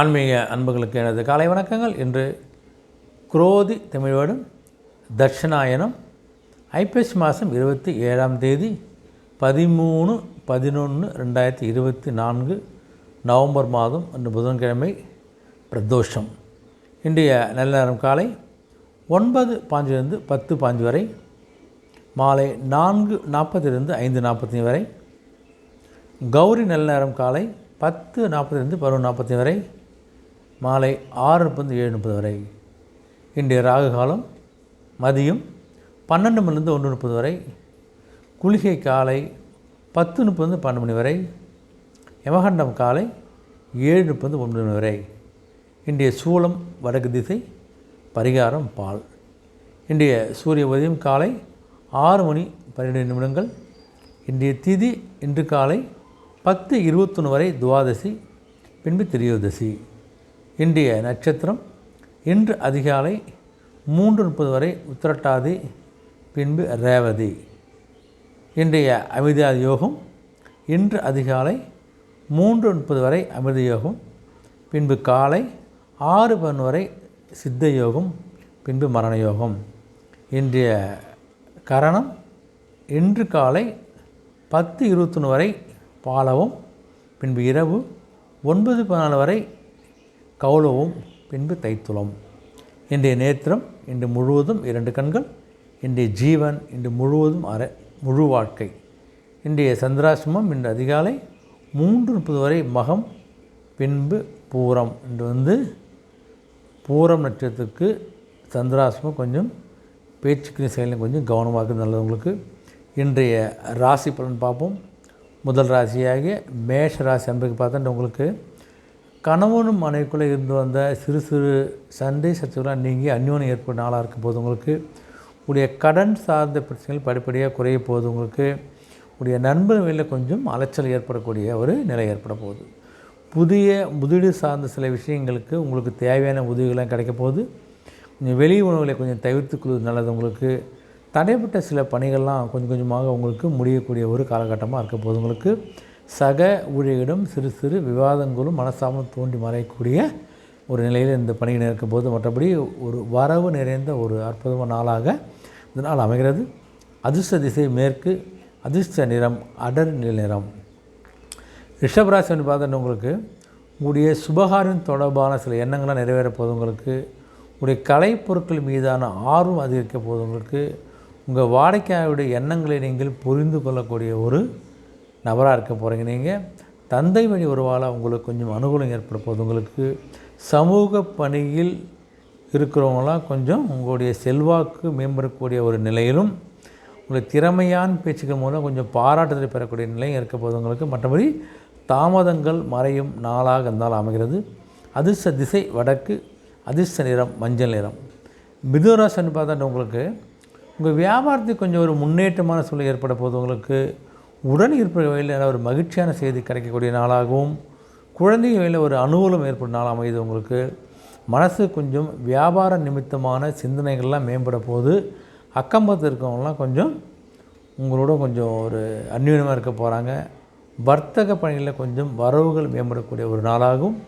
ஆன்மீக அன்புகளுக்கு எனது காலை வணக்கங்கள். இன்று குரோதி தமிழ் தட்சிணாயனம் ஐப்பசி மாதம் இருபத்தி ஏழாம் தேதி பதிமூணு பதினொன்று ரெண்டாயிரத்தி இருபத்தி நான்கு நவம்பர் மாதம் இன்று புதன்கிழமை பிரதோஷம். இன்றைய நல்ல நேரம் காலை ஒன்பது பாஞ்சிலிருந்து பத்து பாஞ்சு வரை மாலை நான்கு நாற்பதிலிருந்து ஐந்து நாற்பத்தி வரை கௌரி நல்ல நேரம் காலை பத்து நாற்பதிலிருந்து பதினொன்று நாற்பத்தி வரை மாலை ஆறு முப்பது ஏழு முப்பது வரை. இன்றைய ராகு காலம் மதியம் பன்னெண்டு மணிலிருந்து ஒன்று முப்பது வரை. குளிகை காலை பத்து முப்பது பன்னெண்டு மணி வரை. யமகண்டம் காலை ஏழு முப்பது ஒன்பது மணி வரை. இன்றைய சூலம் வடக்கு திசை பரிகாரம் பால். இன்றைய சூரிய உதயம் காலை ஆறு மணி பன்னிரெண்டு நிமிடங்கள். இன்றைய திதி இன்று காலை பத்து இருபத்தொன்று வரை துவாதசி பின்பு திரியோதசி. இன்றைய நட்சத்திரம் இன்று அதிகாலை மூன்று முப்பது வரை உத்திரட்டாதி பின்பு ரேவதி. இன்றைய அமிர்தாதி யோகம் இன்று அதிகாலை மூன்று முப்பது வரை அமிர்த யோகம் பின்பு காலை ஆறு பதினொன்று வரை சித்த யோகம் பின்பு மரண யோகம். இன்றைய கரணம் இன்று காலை பத்து இருபத்தொன்று வரை பாலவும் பின்பு இரவு ஒன்பது பதினாலு வரை கௌலவும் பின்பு தைத்துளம். இன்றைய நேத்திரம் இன்று முழுவதும் இரண்டு கண்கள் இன்றைய ஜீவன் இன்று முழுவதும் அரை முழு வாழ்க்கை. இன்றைய சந்திராசிரமம் இன்று அதிகாலை மூன்று முப்பது வரை மகம் பின்பு பூரம். இன்று வந்து பூரம் நட்சத்திரத்துக்கு சந்திராசிரமம் கொஞ்சம் பேச்சுக்கு செயலும் கொஞ்சம் கவனமாக நல்லது உங்களுக்கு. இன்றைய ராசி பலன் பார்ப்போம். முதல் ராசியாகிய மேஷ ராசி அன்புக்கு பார்த்தா உங்களுக்கு கணவனும் மனைவிக்குள்ளே இருந்து வந்த சிறு சிறு சண்டை சச்சரவுலாம் நீங்கி அந்யோன்யம் ஏற்படும் நாளாக இருக்கும் போது உங்களுக்கு. உடைய கடன் சார்ந்த பிரச்சனைகள் படிப்படியாக குறைய போகுது உங்களுக்கு. உடைய நண்பர்களில் கொஞ்சம் அலைச்சல் ஏற்படக்கூடிய ஒரு நிலை ஏற்பட போகுது. புதிய முதலீடு சார்ந்த சில விஷயங்களுக்கு உங்களுக்கு தேவையான உதவிகள்லாம் கிடைக்க போகுது. கொஞ்சம் வெளி உணவுகளை கொஞ்சம் தவிர்த்து கொள்வது நல்லது உங்களுக்கு. தடைப்பட்ட சில பணிகள்லாம் கொஞ்சம் கொஞ்சமாக உங்களுக்கு முடியக்கூடிய ஒரு காலகட்டமாக இருக்க போது உங்களுக்கு. சக ஊழியரிடம் சிறு சிறு விவாதங்களும் மனசாமலும் தோண்டி மறையக்கூடிய ஒரு நிலையில் இந்த பணிகள் இருக்கும்போது மற்றபடி ஒரு வரவு நிறைந்த ஒரு அற்புதமான நாளாக இந்த நாள் அமைகிறது. அதிர்ஷ்ட திசை மேற்கு அதிர்ஷ்ட நிறம் அடர் நில நிறம். ரிஷபராசி வந்து பார்த்தோன்னா உங்களுக்கு உங்களுடைய சுபகாரியம் தொடர்பான சில எண்ணங்கள்லாம் நிறைவேற போது உங்களுக்கு உங்களுடைய கலைப்பொருட்கள் மீதான ஆர்வம் அதிகரிக்க போது உங்களுக்கு உங்கள் வாடிக்கையாளருடைய எண்ணங்களை நீங்கள் புரிந்து கொள்ளக்கூடிய ஒரு நபராக இருக்க போகிறீங்க. நீங்கள் தந்தை வழி உறவால் உங்களுக்கு கொஞ்சம் அனுகூலம் ஏற்பட போகுது. உங்களுக்கு சமூக பணியில் இருக்கிறவங்களாம் கொஞ்சம் உங்களுடைய செல்வாக்கு மேம்படக்கூடிய ஒரு நிலையிலும் உங்களுடைய திறமையான பேச்சுக்கள் மூலம் கொஞ்சம் பாராட்டுதலை பெறக்கூடிய நிலையும் இருக்க போது உங்களுக்கு. மற்றபடி தாமதங்கள் மறையும் நாளாக இருந்தால் அமைகிறது. அதிர்ஷ்ட திசை வடக்கு அதிர்ஷ்ட நிறம் மஞ்சள் நிறம். மிதுராசன் பார்த்தா உங்களுக்கு உங்கள் வியாபாரத்துக்கு கொஞ்சம் ஒரு முன்னேற்றமான சூழ்நிலை ஏற்பட போது உங்களுக்கு. உடன் இருப்ப வகையில் ஒரு மகிழ்ச்சியான செய்தி கிடைக்கக்கூடிய நாளாகவும் குழந்தைங்க வகையில் ஒரு அனுகூலம் ஏற்படும் நாள் அமையுது உங்களுக்கு. மனசு கொஞ்சம் வியாபார நிமித்தமான சிந்தனைகள்லாம் மேம்பட போது அக்கம்பத்தில் இருக்கவங்களாம் கொஞ்சம் உங்களோட கொஞ்சம் ஒரு அந்யூனமாக இருக்க போகிறாங்க வர்த்தக பணிகளில் கொஞ்சம் வரவுகள் மேம்படக்கூடிய ஒரு நாளாகவும்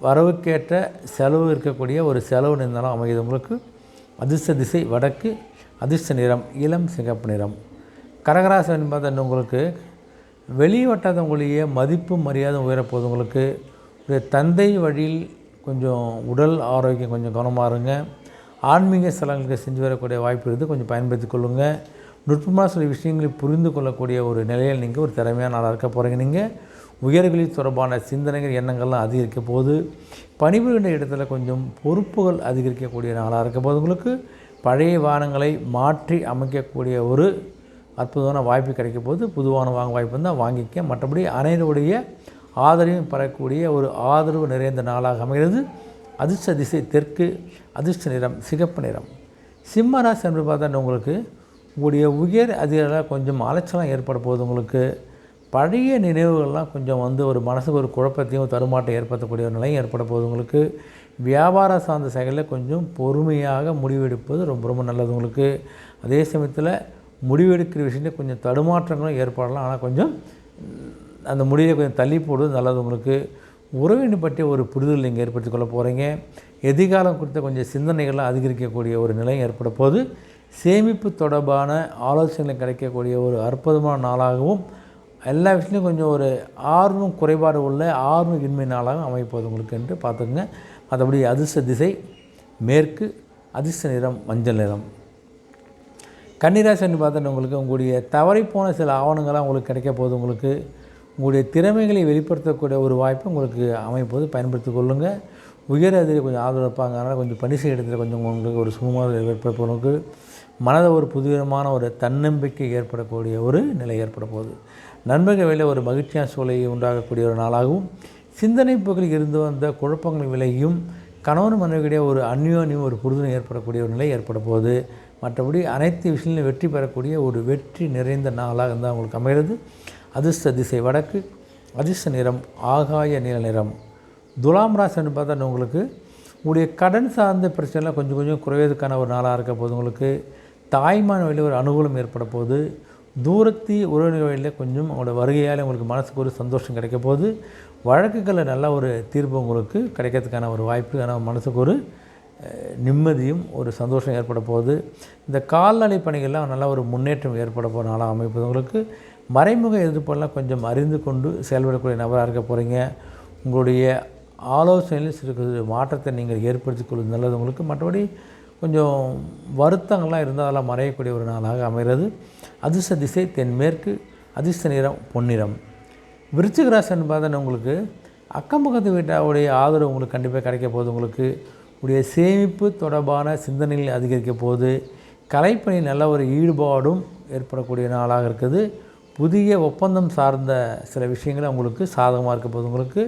வரவுக்கேற்ற செலவு இருக்கக்கூடிய ஒரு செலவு நிர்ணயம் அமையுது உங்களுக்கு. அதிர்ஷ்ட திசை வடக்கு அதிர்ஷ்ட நிறம் இளம் சிகப்பு நிறம். கடகராசன் பார்த்தா உங்களுக்கு? வெளிவட்டாதவங்களையே மதிப்பு மரியாதை உயரப்போகுது உங்களுக்கு. ஒரு தந்தை வழியில் கொஞ்சம் உடல் ஆரோக்கியம் கொஞ்சம் கவனமாக இருங்க. ஆன்மீக ஸ்தலங்களுக்கு செஞ்சு வரக்கூடிய வாய்ப்பு இருக்குது. கொஞ்சம் பயன்படுத்தி கொள்ளுங்கள் நுட்பமாக சில விஷயங்களை புரிந்து கொள்ளக்கூடிய ஒரு நிலையில் நீங்கள் ஒரு திறமையான ஆளாக இருக்க போகிறீங்க நீங்கள் உயர்களில் தொடர்பான சிந்தனைகள் எண்ணங்கள்லாம் அதிகரிக்க போது பணிபுரிகின்ற இடத்துல கொஞ்சம் பொறுப்புகள் அதிகரிக்கக்கூடிய நாளாக இருக்க போது உங்களுக்கு. பழைய வாகனங்களை மாற்றி அமைக்கக்கூடிய ஒரு அற்புதமான வாய்ப்பு கிடைக்கும் போது புதுவான வாங்க வாய்ப்பு இருந்தால் வாங்கிக்க. மற்றபடி அனைவருடைய ஆதரவையும் பெறக்கூடிய ஒரு ஆதரவு நிறைந்த நாளாக அமைகிறது. அதிர்ஷ்ட திசை தெற்கு அதிர்ஷ்ட நிறம் சிகப்பு நிறம். சிம்மராசி என்று பார்த்தா உங்களுக்கு உங்களுடைய உயர் அதிகாரிகளாக கொஞ்சம் அலைச்சலாம் ஏற்பட போகுது உங்களுக்கு. பழைய நினைவுகள்லாம் கொஞ்சம் வந்து ஒரு மனசுக்கு ஒரு குழப்பத்தையும் தருமாட்டம் ஏற்படுத்தக்கூடிய ஒரு நிலையும் ஏற்பட போகுது உங்களுக்கு. வியாபார சார்ந்த செயலில் கொஞ்சம் பொறுமையாக முடிவெடுப்பது ரொம்ப ரொம்ப நல்லது உங்களுக்கு. அதே சமயத்தில் முடிவெடுக்கிற விஷயத்தில் கொஞ்சம் தடுமாற்றங்களும் ஏற்படலாம். ஆனால் கொஞ்சம் அந்த முடிவை கொஞ்சம் தள்ளி போடுவது நல்லது. உங்களுக்கு உறவினை பற்றிய ஒரு புரிதல் நீங்கள் ஏற்படுத்தி கொள்ள போகிறீங்க எதிர்காலம் குறித்த கொஞ்சம் சிந்தனைகள்லாம் அதிகரிக்கக்கூடிய ஒரு நிலை ஏற்பட போது சேமிப்பு தொடர்பான ஆலோசனைகள் கிடைக்கக்கூடிய ஒரு அற்புதமான நாளாகவும் எல்லா விஷயத்துலையும் கொஞ்சம் ஒரு ஆர்வம் குறைபாடு உள்ள ஆர்வம் இன்மை நாளாகவும் அமைப்போது உங்களுக்கு என்று பார்த்துக்குங்க. மற்றபடி அதிர்ஷ்ட திசை மேற்கு அதிர்ஷ்ட நிறம் மஞ்சள் நிறம். கன்னிராசன் பார்த்தா உங்களுக்கு உங்களுடைய தவறிப்போன சில ஆவணங்கள்லாம் உங்களுக்கு கிடைக்க போகுது. உங்களுக்கு உங்களுடைய திறமைகளை வெளிப்படுத்தக்கூடிய ஒரு வாய்ப்பு உங்களுக்கு அமைப்போது. பயன்படுத்தி கொள்ளுங்கள் உயர் அதில் கொஞ்சம் ஆதரவு இருப்பாங்க. அதனால் கொஞ்சம் பணி செய்ய இடத்துல கொஞ்சம் உங்களுக்கு ஒரு சுகமாக ஏற்படுறவங்களுக்கு மனதை ஒரு புதுவிதமான ஒரு தன்னம்பிக்கை ஏற்படக்கூடிய ஒரு நிலை ஏற்பட போகுது. நண்பர்கள் வேலை ஒரு மகிழ்ச்சியான சூழலை உண்டாகக்கூடிய ஒரு நாளாகவும் சிந்தனை போக்கில் இருந்து வந்த குழப்பங்கள் விலையும் கணவன் மனைவிக்கிடையே ஒரு அந்யோன்யம் ஒரு புரிதல் ஏற்படக்கூடிய ஒரு நிலை ஏற்பட போகுது. மற்றபடி அனைத்து விஷயங்களிலும் வெற்றி பெறக்கூடிய ஒரு வெற்றி நிறைந்த நாளாக இருந்தால் உங்களுக்கு அமைகிறது. அதிர்ஷ்ட திசை வடக்கு அதிர்ஷ்ட நிறம் ஆகாய நீல நிறம். துலாம் ராசின்னு பார்த்தா உங்களுக்கு உங்களுடைய கடன் சார்ந்த பிரச்சனைலாம் கொஞ்சம் கொஞ்சம் குறைவதற்கான ஒரு நாளாக இருக்க போது உங்களுக்கு. தாய்மான வழியில் ஒரு அனுகூலம் ஏற்பட போகுது. தூரத்தி உறவினர்களில் கொஞ்சம் அவங்களோட வருகையால் உங்களுக்கு மனசுக்கு ஒரு சந்தோஷம் கிடைக்க போகுது. வழக்குகளில் நல்ல ஒரு தீர்ப்பு உங்களுக்கு கிடைக்கிறதுக்கான ஒரு வாய்ப்பு ஆனால் மனசுக்கு ஒரு நிம்மதியும் ஒரு சந்தோஷம் ஏற்பட போகுது. இந்த கால்நடை பணிகள்லாம் நல்ல ஒரு முன்னேற்றம் ஏற்பட போகிற நாளாக அமைப்பது உங்களுக்கு. மறைமுக எதிர்ப்பெல்லாம் கொஞ்சம் அறிந்து கொண்டு செயல்படக்கூடிய நபராக இருக்க போகிறீங்க உங்களுடைய ஆலோசனையில் சிறு மாற்றத்தை நீங்கள் ஏற்படுத்திக் கொள்வது நல்லது உங்களுக்கு. மற்றபடி கொஞ்சம் வருத்தங்கள்லாம் இருந்தால் அதெல்லாம் மறையக்கூடிய ஒரு நாளாக அமைகிறது. அதிர்ஷ்ட திசை தென்மேற்கு அதிர்ஷ்ட நிறம் பொன்னிறம். விருச்சிகராசன் பார்த்தா உங்களுக்கு அக்கம் பக்கத்து வீட்டாவுடைய ஆதரவு உங்களுக்கு கண்டிப்பாக கிடைக்க போகுது. உங்களுக்கு உடைய சேமிப்பு தொடர்பான சிந்தனைகள் அதிகரிக்க போகுது. கலைப்பணியில் நல்ல ஒரு ஈடுபாடும் ஏற்படக்கூடிய நாளாக இருக்குது. புதிய ஒப்பந்தம் சார்ந்த சில விஷயங்கள் உங்களுக்கு சாதகமாக இருக்க போகுது. உங்களுக்கு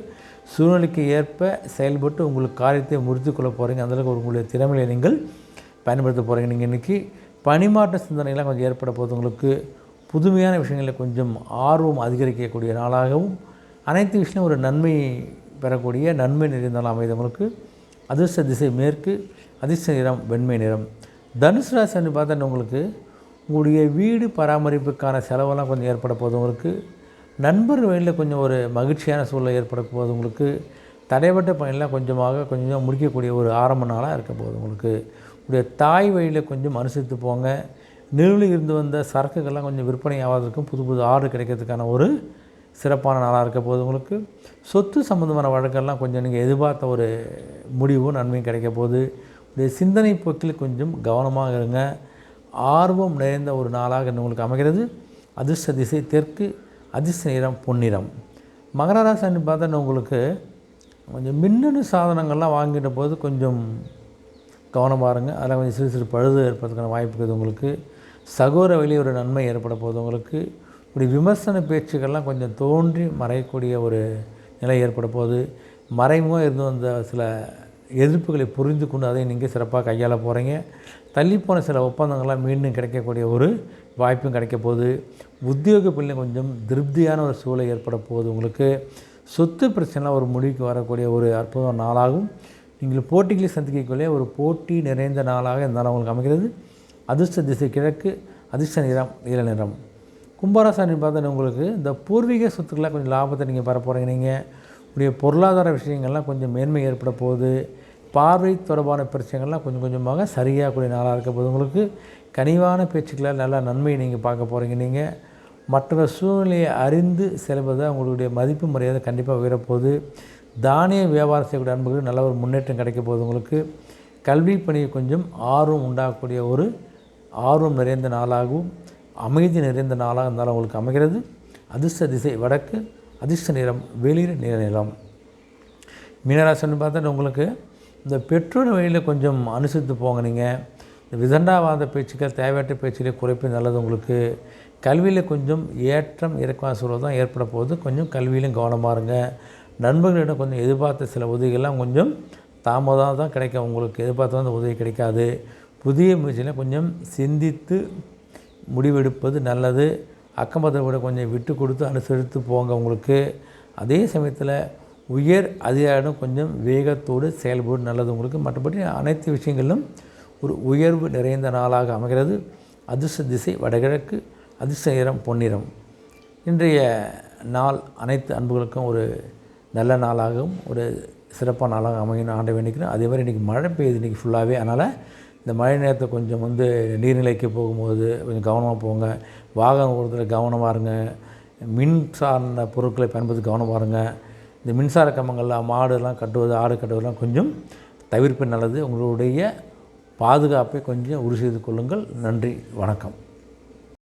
சூழ்நிலைக்கு ஏற்ப செயல்பட்டு உங்களுக்கு காரியத்தை முடித்து கொள்ள போகிறீங்க அந்தளவுக்கு உங்களுடைய திறமையை நீங்கள் பயன்படுத்த போகிறீங்க நீங்கள் இன்றைக்கி பணிமாற்ற சிந்தனைகள்லாம் கொஞ்சம் ஏற்பட போது உங்களுக்கு புதுமையான விஷயங்களில் கொஞ்சம் ஆர்வம் அதிகரிக்கக்கூடிய நாளாகவும் அனைத்து விஷயம் ஒரு நன்மை பெறக்கூடிய நன்மை நிறைந்தாலும் அமைதவங்களுக்கு அதிர்ஷ்ட திசை மேற்கு அதிர்ஷ்ட நிறம் வெண்மை நிறம். தனுசு ராசின்னு பார்த்தா உங்களுக்கு உங்களுடைய வீடு பராமரிப்புக்கான செலவெல்லாம் கொஞ்சம் ஏற்பட போகுது உங்களுக்கு நண்பர் வழியில் கொஞ்சம் ஒரு மகிழ்ச்சியான சூழ்நிலை ஏற்பட போகுது. உங்களுக்கு தடைப்பட்ட பணியெல்லாம் கொஞ்சமாக கொஞ்சம் முடிக்கக்கூடிய ஒரு ஆரம்ப நாளாக இருக்க போகுது உங்களுக்கு. உடைய தாய் வழியில் கொஞ்சம் அனுசரித்து போங்க. நிறுவனம் இருந்து வந்த சரக்குகள்லாம் கொஞ்சம் விற்பனை ஆவதற்கும் புது புது ஆர்டர் கிடைக்கிறதுக்கான ஒரு சிறப்பான நாளாக இருக்க போகுது உங்களுக்கு. சொத்து சம்மந்தமான வழக்கெல்லாம் கொஞ்சம் நீங்கள் எதிர்பார்த்த ஒரு முடிவும் நன்மையும் கிடைக்க போகுது. உடைய சிந்தனை போக்கில் கொஞ்சம் கவனமாக இருங்க. ஆர்வம் நிறைந்த ஒரு நாளாக உங்களுக்கு அமைகிறது. அதிர்ஷ்ட திசை தெற்கு அதிர்ஷ்ட நிறம் பொன்னிறம். மகர ராசின்னு பார்த்தா உங்களுக்கு கொஞ்சம் மின்னணு சாதனங்கள்லாம் வாங்கிட்ட போது கொஞ்சம் கவனம் பாருங்கள் அதில் கொஞ்சம் சிறு சிறு பழுது ஏற்படுறதுக்கான வாய்ப்பு இருக்குது உங்களுக்கு. சகோர வெளியே ஒரு நன்மை ஏற்பட போகுது உங்களுக்கு. இப்படி விமர்சன பேச்சுக்கள்லாம் கொஞ்சம் தோன்றி மறையக்கூடிய ஒரு நிலை ஏற்பட போகுது. மறைமுகமாக இருந்து வந்த சில எதிர்ப்புகளை புரிந்து கொண்டு அதை நீங்கள் சிறப்பாக கையாள போகிறீங்க தள்ளிப்போன சில ஒப்பந்தங்கள்லாம் மீண்டும் கிடைக்கக்கூடிய ஒரு வாய்ப்பும் கிடைக்க போகுது. உத்தியோக பிள்ளை கொஞ்சம் திருப்தியான ஒரு சூழல் ஏற்பட போகுது உங்களுக்கு. சொத்து பிரச்சனைலாம் ஒரு முடிவுக்கு வரக்கூடிய ஒரு அற்புதமான நாளாகும். நீங்கள் போட்டிகளை சந்திக்கக்கூடிய ஒரு போட்டி நிறைந்த நாளாக இந்த நாள் உங்களுக்கு அமைகிறது. அதிர்ஷ்ட திசை கிழக்கு அதிர்ஷ்ட நிறம் இள நிறம். கும்பராசாமி பார்த்தா உங்களுக்கு இந்த பூர்வீக சொத்துக்களாக கொஞ்சம் லாபத்தை நீங்கள் பெற போகிறீங்க நீங்கள் உடைய பொருளாதார விஷயங்கள்லாம் கொஞ்சம் மேன்மை ஏற்பட போகுது. பார்வை தொடர்பான பிரச்சனைகள்லாம் கொஞ்சம் கொஞ்சமாக சரியாகக்கூடிய நாளாக இருக்க போது உங்களுக்கு கனிவான பேச்சுக்களால் நல்ல நன்மையை நீங்கள் பார்க்க போகிறீங்க நீங்கள் மற்ற சூழ்நிலையை அறிந்து செல்வது உங்களுடைய மதிப்பு மரியாதை கண்டிப்பாக உயரப்போகுது. தானிய வியாபாரம் செய்யக்கூடிய அன்புகளுக்கு நல்ல ஒரு முன்னேற்றம் கிடைக்க போகுது உங்களுக்கு. கல்வி பணியை கொஞ்சம் ஆர்வம் உண்டாகக்கூடிய ஒரு ஆர்வம் நிறைந்த நாளாகவும் அமைதி நிறைந்த நாளாக இருந்தாலும் உங்களுக்கு அமைகிறது. அதிர்ஷ்ட திசை வடக்கு அதிர்ஷ்ட நிறம் வெளிர் நிற நிறம் மீனராசன் பார்த்தா உங்களுக்கு இந்த பெற்றோர் வழியில் கொஞ்சம் அனுசரித்து போங்க நீங்கள் இந்த விதண்டாவாத பேச்சுக்கள் தேவையற்ற பேச்சுக்களை குறைப்பு நல்லது உங்களுக்கு. கல்வியில் கொஞ்சம் ஏற்றம் இறக்கம் சொல்வது தான் ஏற்பட போகுது. கொஞ்சம் கல்வியிலும் கவனமாக இருங்க. நண்பர்களிடம் கொஞ்சம் எதிர்பார்த்த சில உதவிகள்லாம் கொஞ்சம் தாமதம் தான் கிடைக்கும். உங்களுக்கு எதிர்பார்த்த அந்த உதவி கிடைக்காது. புதிய முயற்சியில் கொஞ்சம் சிந்தித்து முடிவெடுப்பது நல்லது. அக்கம்பத்தை விட கொஞ்சம் விட்டு கொடுத்து அனுசரித்து போங்க உங்களுக்கு. அதே சமயத்தில் உயர் அதிகாரம் கொஞ்சம் வேகத்தோடு செயல்படும் நல்லது உங்களுக்கு. மற்றபடி அனைத்து விஷயங்களிலும் ஒரு உயர்வு நிறைந்த நாளாக அமைகிறது. அதிர்ஷ்ட திசை வடகிழக்கு அதிர்ஷ்ட நிறம் பொன்னிறம். இன்றைய நாள் அனைத்து அன்புகளுக்கும் ஒரு நல்ல நாளாகவும் ஒரு சிறப்பான நாளாக அமையும் ஆண்டு வேண்டிக்கிறேன். அதே மாதிரி இன்றைக்கி மழை பெய்யுது இன்றைக்கி ஃபுல்லாகவே அதனால் இந்த மழை நேரத்தை கொஞ்சம் வந்து நீர்நிலைக்கு போகும்போது கொஞ்சம் கவனமாக போங்க. வாகனம் ஓடுறதுல கவனமாக இருங்க. மின் சார்ந்த பொருட்களை பயன்படுத்தி கவனமாக இருங்க. இந்த மின்சார கம்பங்களில் மாடுலாம் கட்டுவது ஆடு கட்டுவதெல்லாம் கொஞ்சம் தவிர்ப்பு நல்லது. உங்களுடைய பாதுகாப்பை கொஞ்சம் உறுதி செய்து கொள்ளுங்கள். நன்றி. வணக்கம்.